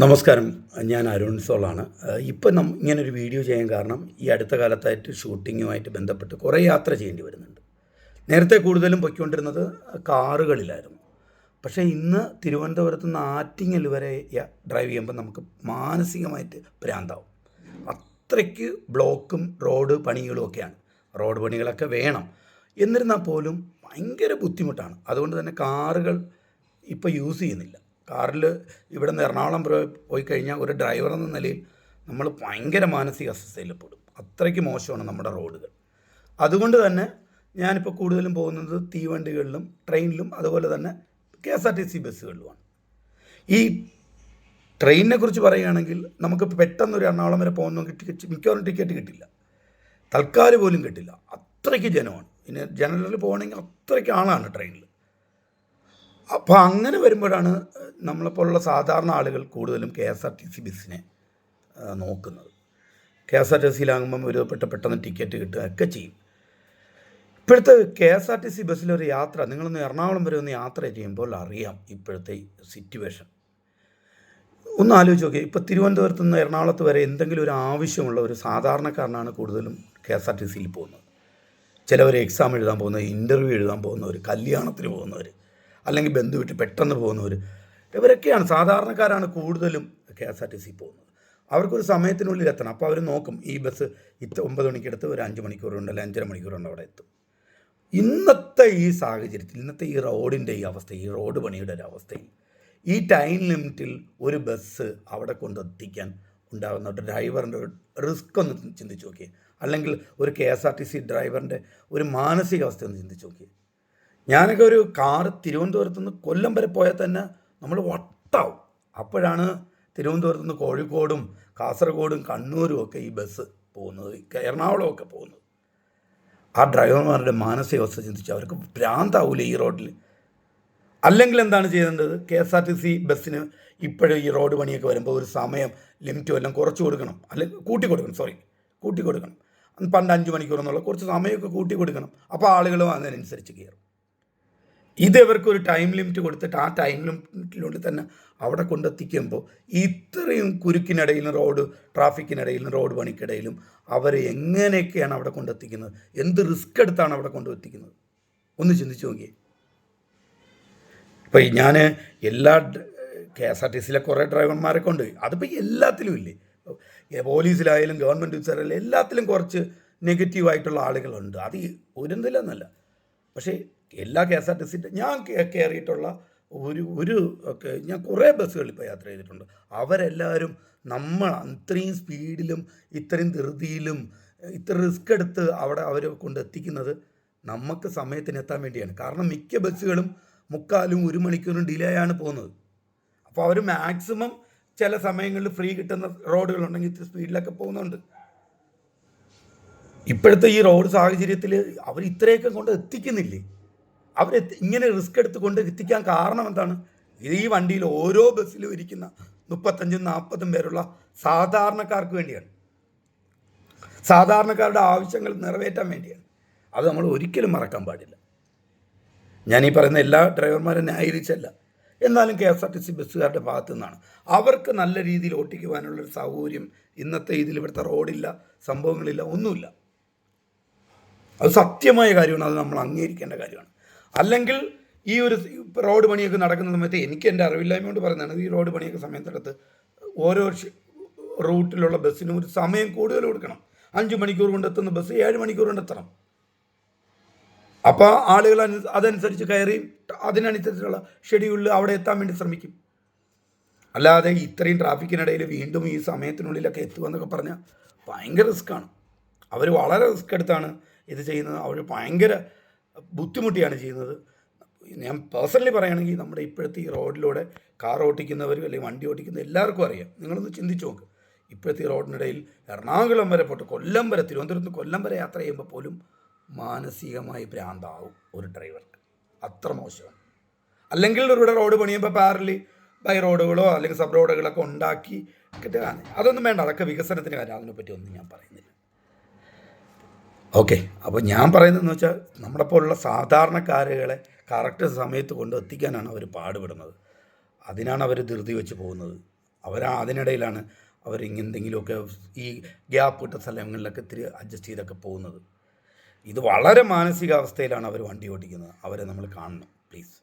നമസ്കാരം. ഞാൻ അരുൺ സോളാണ്. ഇപ്പം നം ഇങ്ങനൊരു വീഡിയോ ചെയ്യാൻ കാരണം ഈ അടുത്ത കാലത്തായിട്ട് ഷൂട്ടിങ്ങുമായിട്ട് ബന്ധപ്പെട്ട് കുറേ യാത്ര ചെയ്യേണ്ടി വരുന്നുണ്ട്. നേരത്തെ കൂടുതലും പൊയ്ക്കൊണ്ടിരുന്നത് കാറുകളിലായിരുന്നു. പക്ഷേ ഇന്ന് തിരുവനന്തപുരത്ത് നിന്ന് ആറ്റിങ്ങൽ വരെ ഡ്രൈവ് ചെയ്യുമ്പോൾ നമുക്ക് മാനസികമായിട്ട് ഭ്രാന്താവും. അത്രയ്ക്ക് ബ്ലോക്കും റോഡ് പണികളും ഒക്കെയാണ്. റോഡ് പണികളൊക്കെ വേണം. എന്നിരുന്നാൽ പോലും ഭയങ്കര ബുദ്ധിമുട്ടാണ്. അതുകൊണ്ട് തന്നെ കാറുകൾ ഇപ്പോൾ യൂസ് ചെയ്യുന്നില്ല. കാറിൽ ഇവിടെ നിന്ന് എറണാകുളം പോയി- കഴിഞ്ഞാൽ ഒരു ഡ്രൈവർ എന്ന നിലയിൽ നമ്മൾ ഭയങ്കര മാനസിക അസ്വസ്ഥയിൽ പെടും. അത്രയ്ക്ക് മോശമാണ് നമ്മുടെ റോഡുകൾ. അതുകൊണ്ട് തന്നെ ഞാനിപ്പോൾ കൂടുതലും പോകുന്നത് തീവണ്ടികളിലും ട്രെയിനിലും അതുപോലെ തന്നെ K S R T C ബസ്സുകളിലുമാണ്. ഈ ട്രെയിനിനെ കുറിച്ച് പറയുകയാണെങ്കിൽ നമുക്ക് പെട്ടെന്ന് ഒരു എറണാകുളം വരെ പോകുന്ന ടിക്കറ്റ് മിക്കവാറും ടിക്കറ്റ് കിട്ടില്ല. തൽക്കാലം പോലും കിട്ടില്ല. അത്രയ്ക്ക് ജനമാണ്. പിന്നെ ജനറലിൽ പോകണമെങ്കിൽ അത്രയ്ക്ക് ആളാണ് ട്രെയിനിൽ അപ്പോൾ അങ്ങനെ വരുമ്പോഴാണ് നമ്മളെപ്പോലുള്ള സാധാരണ ആളുകൾ കൂടുതലും K S R T C ബസ്സിനെ നോക്കുന്നത്. കെ എസ് ആർ ടി സിയിലാകുമ്പം ഒരു പെട്ട പെട്ടെന്ന് ടിക്കറ്റ് കിട്ടുക ഒക്കെ ചെയ്യും. ഇപ്പോഴത്തെ K S R T C ബസ്സിലൊരു യാത്ര നിങ്ങളൊന്ന് എറണാകുളം വരെ ഒന്ന് യാത്ര ചെയ്യുമ്പോൾ അറിയാം ഇപ്പോഴത്തെ സിറ്റുവേഷൻ ഒന്ന് ആലോചിച്ച് നോക്കിയാൽ ഇപ്പോൾ തിരുവനന്തപുരത്ത് നിന്ന് എറണാകുളത്ത് വരെ എന്തെങ്കിലും ഒരു ആവശ്യമുള്ള ഒരു സാധാരണക്കാരനാണ് കൂടുതലും കെ എസ് ആർ ടി സിയിൽ പോകുന്നത്. ചിലവർ എക്സാം എഴുതാൻ പോകുന്നവർ ഇന്റർവ്യൂ എഴുതാൻ പോകുന്നവർ കല്യാണത്തിന് പോകുന്നവർ അല്ലെങ്കിൽ ബന്ധുവിട്ട് പെട്ടെന്ന് പോകുന്നവർ ഇവരൊക്കെയാണ് സാധാരണക്കാരാണ് കൂടുതലും K S R T C പോകുന്നത്. അവർക്കൊരു സമയത്തിനുള്ളിൽ എത്തണം. അപ്പോൾ അവർ നോക്കും ഈ ബസ് ഇത്ര ഒമ്പത് മണിക്കെടുത്ത് ഒരു അഞ്ച് മണിക്കൂറുണ്ട് അല്ലെങ്കിൽ അഞ്ചര മണിക്കൂറുണ്ട് അവിടെ എത്തും. ഇന്നത്തെ ഈ സാഹചര്യത്തിൽ ഇന്നത്തെ ഈ റോഡിന്റെ ഈ അവസ്ഥ ഈ റോഡ് പണിയുടെ ഒരു അവസ്ഥയിൽ ഈ ടൈം ലിമിറ്റിൽ ഒരു ബസ് അവിടെ കൊണ്ടെത്തിക്കാൻ ഉണ്ടാകുന്ന ഡ്രൈവറിന്റെ റിസ്ക് ഒന്ന് ചിന്തിച്ച് നോക്കിയേ. അല്ലെങ്കിൽ ഒരു K S R T C ഡ്രൈവറിന്റെ ഒരു മാനസികാവസ്ഥ ഒന്ന് ചിന്തിച്ച് നോക്കിയേ. ഞാനൊക്കെ ഒരു കാർ തിരുവനന്തപുരത്ത് നിന്ന് കൊല്ലം വരെ പോയാൽ തന്നെ നമ്മൾ വട്ടാവും. അപ്പോഴാണ് തിരുവനന്തപുരത്ത് നിന്ന് കോഴിക്കോടും കാസർഗോഡും കണ്ണൂരും ഒക്കെ ഈ ബസ് പോകുന്നത്. എറണാകുളമൊക്കെ പോകുന്നത്. ആ ഡ്രൈവർമാരുടെ മാനസികാവസ്ഥ ചിന്തിച്ച് അവർക്ക് ഭ്രാന്താവൂല ഈ റോഡിൽ അല്ലെങ്കിൽ എന്താണ് ചെയ്യേണ്ടത്? K S R T C ബസ്സിന് ഇപ്പോഴും ഈ റോഡ് പണിയൊക്കെ വരുമ്പോൾ ഒരു സമയം ലിമിറ്റ് വല്ലതും കുറച്ച് കൊടുക്കണം. അല്ലെങ്കിൽ കൂട്ടി കൊടുക്കണം സോറി കൂട്ടി കൊടുക്കണം. പണ്ട് അഞ്ച് മണിക്കൂർ എന്നുള്ള കുറച്ച് സമയമൊക്കെ കൂട്ടി കൊടുക്കണം. അപ്പോൾ ആളുകളും അതിനനുസരിച്ച് കയറും. ഇത് ഇവർക്കൊരു ടൈം ലിമിറ്റ് കൊടുത്തിട്ട് ആ ടൈം ലിമിറ്റിനുള്ളിൽ തന്നെ അവിടെ കൊണ്ടെത്തിക്കുമ്പോൾ ഇത്രയും കുരുക്കിനിടയിലും റോഡ് ട്രാഫിക്കിനിടയിലും റോഡ് പണിക്കിടയിലും അവർ എങ്ങനെയൊക്കെയാണ് അവിടെ കൊണ്ടെത്തിക്കുന്നത്? എന്ത് റിസ്ക് എടുത്താണ് അവിടെ കൊണ്ടെത്തിക്കുന്നത്? ഒന്ന് ചിന്തിച്ചു നോക്കിയേ. ഇപ്പോൾ ഞാൻ എല്ലാ കെ എസ് ആർ ടി സിയിലെ കുറേ ഡ്രൈവർമാരെ കൊണ്ട് അതിപ്പോൾ എല്ലാത്തിലും ഇല്ലേ? പോലീസിലായാലും ഗവൺമെന്റ് ഉദ്യോഗസ്ഥരായാലും എല്ലാത്തിലും കുറച്ച് നെഗറ്റീവായിട്ടുള്ള ആളുകളുണ്ട്. അത് ഒരെന്തില്ലെന്നല്ല പക്ഷേ എല്ലാ കെ എസ് ആർ ടി സിന്റെ ഞാൻ കയറിയിട്ടുള്ള ഒരു ഒരു ഞാൻ കുറേ ബസ്സുകളിൽ ഇപ്പോൾ യാത്ര ചെയ്തിട്ടുണ്ട്. അവരെല്ലാവരും നമ്മൾ ഇത്രയും സ്പീഡിലും ഇത്രയും ധൃതിയിലും ഇത്ര റിസ്ക് എടുത്ത് അവിടെ അവർ കൊണ്ട് എത്തിക്കുന്നത് നമുക്ക് സമയത്തിന് എത്താൻ വേണ്ടിയാണ്. കാരണം മിക്ക ബസ്സുകളും മുക്കാലും ഒരു മണിക്കൂറും ഡിലേ ആണ് പോകുന്നത്. അപ്പോൾ അവർ മാക്സിമം ചില സമയങ്ങളിൽ ഫ്രീ കിട്ടുന്ന റോഡുകളുണ്ടെങ്കിൽ ഇത്തിരി സ്പീഡിലൊക്കെ പോകുന്നുണ്ട്. ഇപ്പോഴത്തെ ഈ റോഡ് സാഹചര്യത്തിൽ അവർ ഇത്രയൊക്കെ കൊണ്ട് എത്തിക്കുന്നില്ലേ? അവർ ഇങ്ങനെ റിസ്ക് എടുത്തുകൊണ്ട് എത്തിക്കാൻ കാരണം എന്താണ്? ഈ വണ്ടിയിൽ ഓരോ ബസ്സിലും ഇരിക്കുന്ന മുപ്പത്തഞ്ചും നാൽപ്പതും പേരുള്ള സാധാരണക്കാർക്ക് വേണ്ടിയാണ്. സാധാരണക്കാരുടെ ആവശ്യങ്ങൾ നിറവേറ്റാൻ വേണ്ടിയാണ്. അത് നമ്മൾ ഒരിക്കലും മറക്കാൻ പാടില്ല. ഞാൻ ഈ പറയുന്ന എല്ലാ ഡ്രൈവർമാരെ ന്യായീകരിച്ചല്ല. എന്നാലും K S R T C ബസ്സുകാരുടെ ഭാഗത്തു നിന്നാണ്. അവർക്ക് നല്ല രീതിയിൽ ഓട്ടിക്കുവാനുള്ളൊരു സൗകര്യം ഇന്നത്തെ ഇതിൽ ഇവിടുത്തെ റോഡില്ല സംഭവങ്ങളില്ല ഒന്നുമില്ല. അത് സത്യമായ കാര്യമാണ്. അത് നമ്മൾ അംഗീകരിക്കേണ്ട കാര്യമാണ്. അല്ലെങ്കിൽ ഈ ഒരു റോഡ് പണിയൊക്കെ നടക്കുന്ന സമയത്ത് എനിക്ക് എന്റെ അറിവില്ലായ്മ കൊണ്ട് പറയുന്നതാണ്. ഈ റോഡ് പണിയൊക്കെ സമയത്തെടുത്ത് ഓരോ റൂട്ടിലുള്ള ബസ്സിനും ഒരു സമയം കൂടുതൽ കൊടുക്കണം. അഞ്ച് മണിക്കൂർ കൊണ്ട് എത്തുന്ന ബസ് ഏഴ് മണിക്കൂർ കൊണ്ട് എത്തണം അപ്പോൾ ആളുകൾ അതനുസരിച്ച് കയറി അതിനനുസരിച്ചുള്ള ഷെഡ്യൂളിൽ അവിടെ എത്താൻ വേണ്ടി ശ്രമിക്കും. അല്ലാതെ ഇത്രയും ട്രാഫിക്കിനിടയിൽ വീണ്ടും ഈ സമയത്തിനുള്ളിലൊക്കെ എത്തുമെന്നൊക്കെ പറഞ്ഞാൽ ഭയങ്കര റിസ്ക്കാണ്. അവർ വളരെ റിസ്ക് എടുത്താണ് ഇത് ചെയ്യുന്നത്. അവർ ഭയങ്കര ബുദ്ധിമുട്ടിയാണ് ചെയ്യുന്നത്. ഞാൻ പേഴ്സണലി പറയുകയാണെങ്കിൽ നമ്മുടെ ഇപ്പോഴത്തെ ഈ റോഡിലൂടെ കാർ ഓട്ടിക്കുന്നവരും അല്ലെങ്കിൽ വണ്ടി ഓടിക്കുന്ന എല്ലാവർക്കും അറിയാം. നിങ്ങളൊന്ന് ചിന്തിച്ച് നോക്ക്. ഇപ്പോഴത്തെ റോഡിനിടയിൽ എറണാകുളം വരെ പോട്ട് കൊല്ലം വരെ തിരുവനന്തപുരത്ത് കൊല്ലം വരെ യാത്ര ചെയ്യുമ്പോൾ പോലും മാനസികമായി ഭ്രാന്താവും ഒരു ഡ്രൈവർക്ക് അത്ര മോശമാണ്. അല്ലെങ്കിൽ ഇവിടെ റോഡ് പണിയുമ്പോൾ പാരലി ബൈ റോഡുകളോ അല്ലെങ്കിൽ സബ് റോഡുകളൊക്കെ ഉണ്ടാക്കി അതൊന്നും വേണ്ട. അതൊക്കെ വികസനത്തിന് കാര്യം അതിനെപ്പറ്റി ഒന്നും ഞാൻ പറയുന്നില്ല. ഓക്കെ. അപ്പോൾ ഞാൻ പറയുന്നതെന്ന് വെച്ചാൽ നമ്മുടെ പോലുള്ള സാധാരണക്കാരുകളെ കറക്റ്റ് സമയത്ത് കൊണ്ട് എത്തിക്കാനാണ് അവർ പാടുപെടുന്നത്. അതിനാണ് അവർ ധൃതി വെച്ച് പോകുന്നത്. അവർ അതിനിടയിലാണ് അവർ എന്തെങ്കിലുമൊക്കെ ഈ ഗ്യാപ്പ് ഇട്ട സ്ഥലങ്ങളിലൊക്കെ ഇത്തിരി അഡ്ജസ്റ്റ് ചെയ്തൊക്കെ പോകുന്നത്. ഇത് വളരെ മാനസികാവസ്ഥയിലാണ് അവർ വണ്ടി ഓടിക്കുന്നത്. അവരെ നമ്മൾ കാണണം പ്ലീസ്.